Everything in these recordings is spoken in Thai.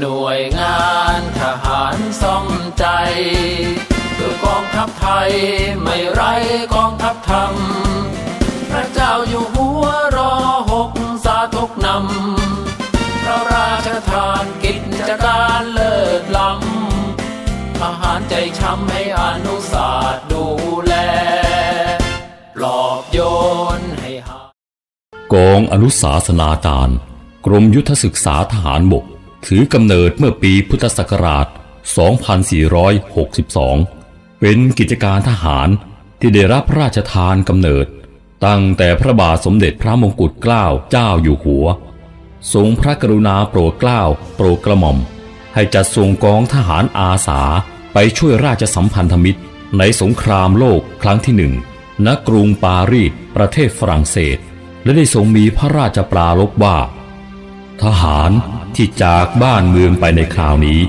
หน่วยงานทหารซ่องใจเพื่อกองทัพไทยไม่ไรกองทัพธรรม พระเจ้าอยู่หัวรอหกสาทุกนำพระราชทานกิจการเลิศล้ำทหารใจช้ำให้อนุสาสดูแลปลอบโยนให้หากองอนุสาสนาจารย์ กรมยุทธศึกษาทหารบก ถือกำเนิดเมื่อปีพุทธศักราช 2462 เป็นกิจการทหารที่ได้รับพระราชทานกำเนิด ตั้งแต่พระบาทสมเด็จพระมงกุฎเกล้าเจ้าอยู่หัว ทรงพระกรุณาโปรดเกล้าโปรดกระหม่อม ให้จัดส่งกองทหารอาสาไปช่วยราชสัมพันธมิตร ในสงครามโลกครั้งที่หนึ่งณกรุงปารีสประเทศฝรั่งเศส และได้ทรงมีพระราชปรารภว่า ทหารที่จากบ้านเมืองไปในคราวนี้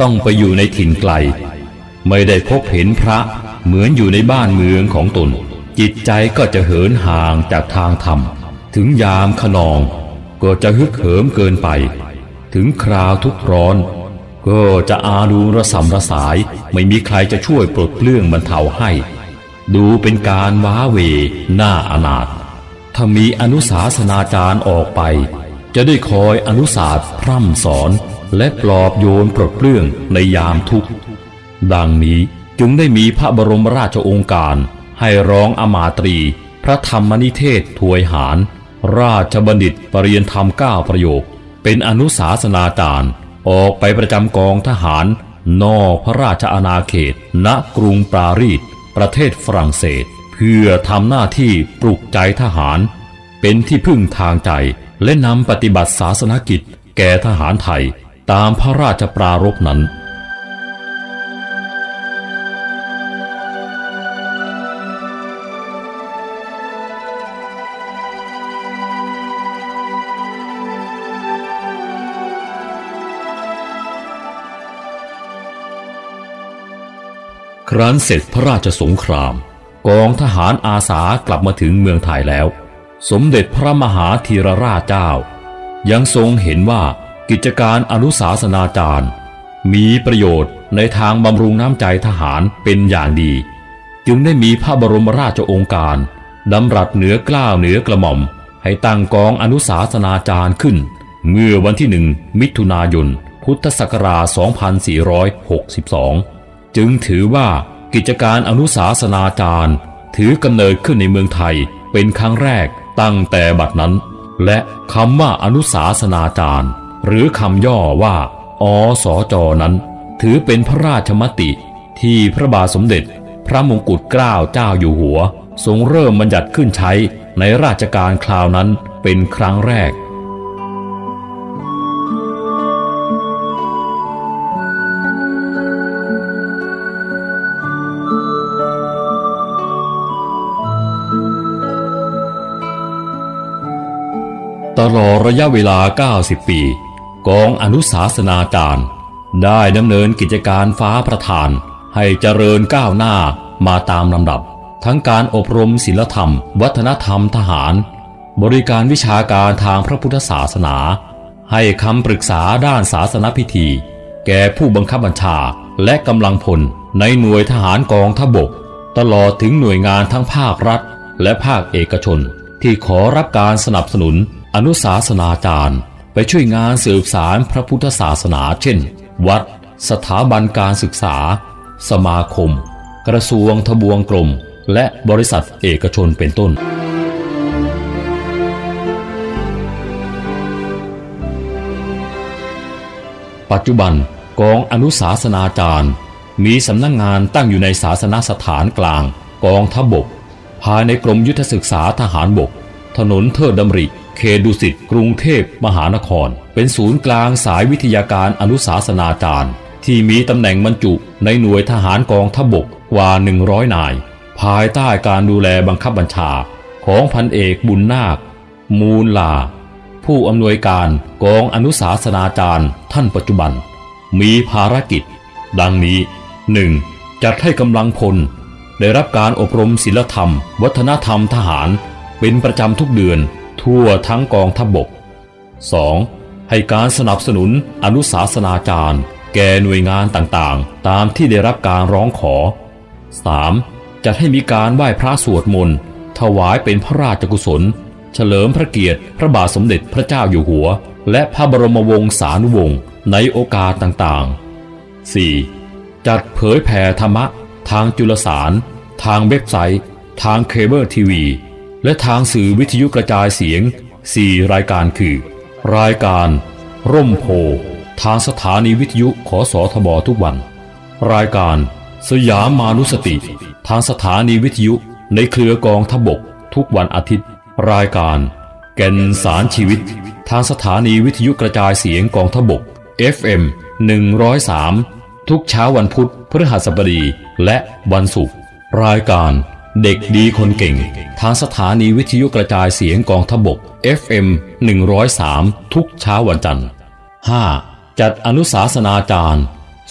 ต้องไปอยู่ในถิ่นไกล ไม่ได้พบเห็นพระเหมือนอยู่ในบ้านเมืองของตน จิตใจก็จะเหินห่างจากทางธรรม ถึงยามขนอง ก็จะฮึกเหิมเกินไป ถึงคราวทุกร้อน ก็จะอาดูระสำระสายไม่มีใครจะช่วยปลดเปลื้องบรรเทาให้ ดูเป็นการว้าเวหน้าอนาถถ้ามีอนุสาสนาจารย์ออกไป จะได้คอยอนุสาสพร่ำสอนและปลอบโยนปลดเปลื้องในยามทุกข์ ดังนี้จึงได้มีพระบรมราชโองการ ให้ร้องอมาตรี พระธรรมนิเทศถวยหาร ราชบัณฑิตปรริยนธรรมก้าประโยค เป็นอนุสาสนาจารย์ ออกไปประจำกองทหาร นอกพระราชอาณาเขต ณกรุงปารีสประเทศฝรั่งเศส เพื่อทำหน้าที่ปลุกใจทหาร เป็นที่พึ่งทางใจ และนำปฏิบัติศาสนกิจแก่ทหารไทยตามพระราชปรารภนั้น ครั้นเสร็จพระราชสงคราม กองทหารอาสากลับมาถึงเมืองไทยแล้ว สมเด็จพระมหาธีรราชเจ้า ยังทรงเห็นว่ากิจการอนุสาสนาจารย์ มีประโยชน์ในทางบำรุงน้ำใจทหารเป็นอย่างดี จึงได้มีพระบรมราชโองการดำรัสเหนือกล้าวเหนือกระหม่อม ให้ตั้งกองอนุสาสนาจารย์ขึ้น เมื่อวันที่หนึ่งมิถุนายน พุทธศักราช 2462 จึงถือว่ากิจการอนุสาสนาจารย์ ถือกำเนิดขึ้นในเมืองไทยเป็นครั้งแรก ตั้งแต่บัดนั้น และคำว่าอนุสาสนาจารย์ หรือคำย่อว่าอสจนั้น ถือเป็นพระราชมติที่พระบาทสมเด็จ พระมงกุฎเกล้าเจ้าอยู่หัว ทรงเริ่มบัญญัติขึ้นใช้ในราชการคราวนั้นเป็นครั้งแรก ตลอดระยะเวลา 90 ปี กองอนุสาสนาจารย์ ได้ดำเนินกิจการฟ้าประทาน ให้เจริญก้าวหน้ามาตามลำดับ ทั้งการอบรมศิลธรรม วัฒนธรรมทหาร บริการวิชาการทางพระพุทธศาสนา ให้คำปรึกษาด้านศาสนพิธี แก่ผู้บังคับบัญชาและกำลังพลในหน่วยทหารกองทพบก ตลอดถึงหน่วยงานทั้งภาครัฐ และภาคเอกชน ที่ขอรับการสนับสนุน อนุสาสนาจารย์ไปช่วยงานสืบสารพระพุทธศาสนาเช่น วัด สถาบันการศึกษา สมาคม กระทรวงทบวงกรม และบริษัทเอกชนเป็นต้น ปัจจุบันกองอนุสาสนาจารย์ มีสำนักงงานตั้งอยู่ในศาสนสถานกลาง กองทพบก ภายในกรมยุทธศึกษาทหารบก ถนนเทิดดำริ เขตดุสิตกรุงเทพมหานคร เป็นศูนย์กลางสายวิทยาการอนุสาสนาจารย์ ที่มีตำแหน่งบรรจุในหน่วยทหารกองทบกกว่า 100 นาย ภายใต้การดูแลบังคับบัญชาของพันเอกบุญนาค มูลลา ผู้อำนวยการกองอนุสาสนาจารย์ท่านปัจจุบัน มีภารกิจ ดังนี้ 1. จัดให้กำลังพล ได้รับการอบรมศิลธรรม วัฒนธรรมทหาร เป็นประจำทุกเดือน ทั่วทั้งกองทัพบบก 2. ให้การสนับสนุนอนุสาสนาจารย์ แก่หน่วยงานต่างๆ ตามที่ได้รับการร้องขอ 3. จัดให้มีการไหว้พระสวดมนต์ถวายเป็นพระราชกุศล เฉลิมพระเกียรติ พระบาทสมเด็จพระเจ้าอยู่หัว และพระบรมวงศานุวงศ์ในโอกาสต่างๆ 4. จัดเผยแผ่ธรรมะ ทางจุลสาร ทางเว็บไซต์ ทางเคเบิลทีวี และทางสื่อวิทยุกระจายเสียง 4 รายการคือ รายการ ร่มโพทางสถานีวิทยุขอสอทบทุกวัน รายการ สยามมานุสติ ทางสถานีวิทยุในเครือกองทบกทุกวันอาทิตย์ รายการ แก่นสารชีวิต ทางสถานีวิทยุกระจายเสียงกองทบก FM 103 ทุกเช้าวันพุธพฤหัสบดีและวันศุกร์รายการ เด็กดีคนเก่ง ทางสถานีวิทยุกระจายเสียงกองทบก FM 103 ทุกเช้าวันจันทร์ 5. จัดอนุสาสนาจารย์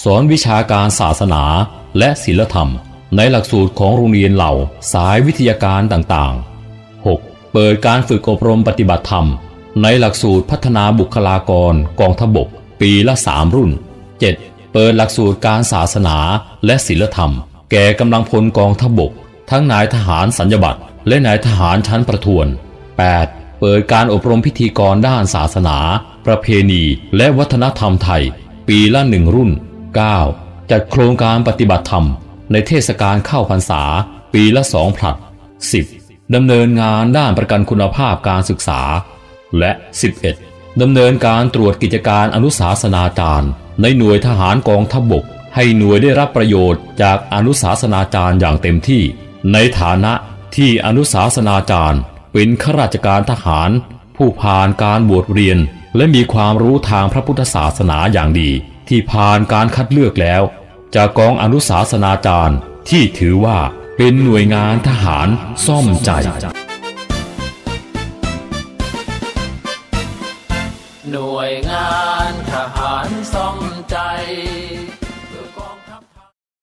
สอนวิชาการศาสนาและศิลธรรม ในหลักสูตรของโรงเรียนเหล่าสายวิทยาการต่างๆ 6. เปิดการฝึกอบรมปฏิบัติธรรม ในหลักสูตรพัฒนาบุคลากรกองทบก ปีละ 3 รุ่น 7. เปิดหลักสูตรการศาสนาและศิลธรรม แก่กำลังพลกองทบก ทั้งนายทหารสัญญบัตรและนายทหารชั้นประทวน 8. เปิดการอบรมพิธีกรด้านศาสนา ประเพณี และวัฒนธรรมไทย ปีละหนึ่งรุ่น 9. จัดโครงการปฏิบัติธรรม ในเทศกาลเข้าพรรษา ปีละสองผลัด 10. ดำเนินงานด้านประกันคุณภาพการศึกษา และ 11. ดำเนินการตรวจกิจการอนุสาสนาจารย์ ในหน่วยทหารกองทัพบบก ให้หน่วยได้รับประโยชน์จากอนุสาสนาจารย์อย่างเต็มที่ ในฐานะที่อนุสาสนาจารย์ เป็นข้าราชการทหาร ผู้ผ่านการบวชเรียน และมีความรู้ทางพระพุทธศาสนาอย่างดี ที่ผ่านการคัดเลือกแล้ว จากกองอนุสาสนาจารย์ที่ถือว่าเป็นหน่วยงานทหารซ่อมใจหน่วยงานทหารซ่อมใจ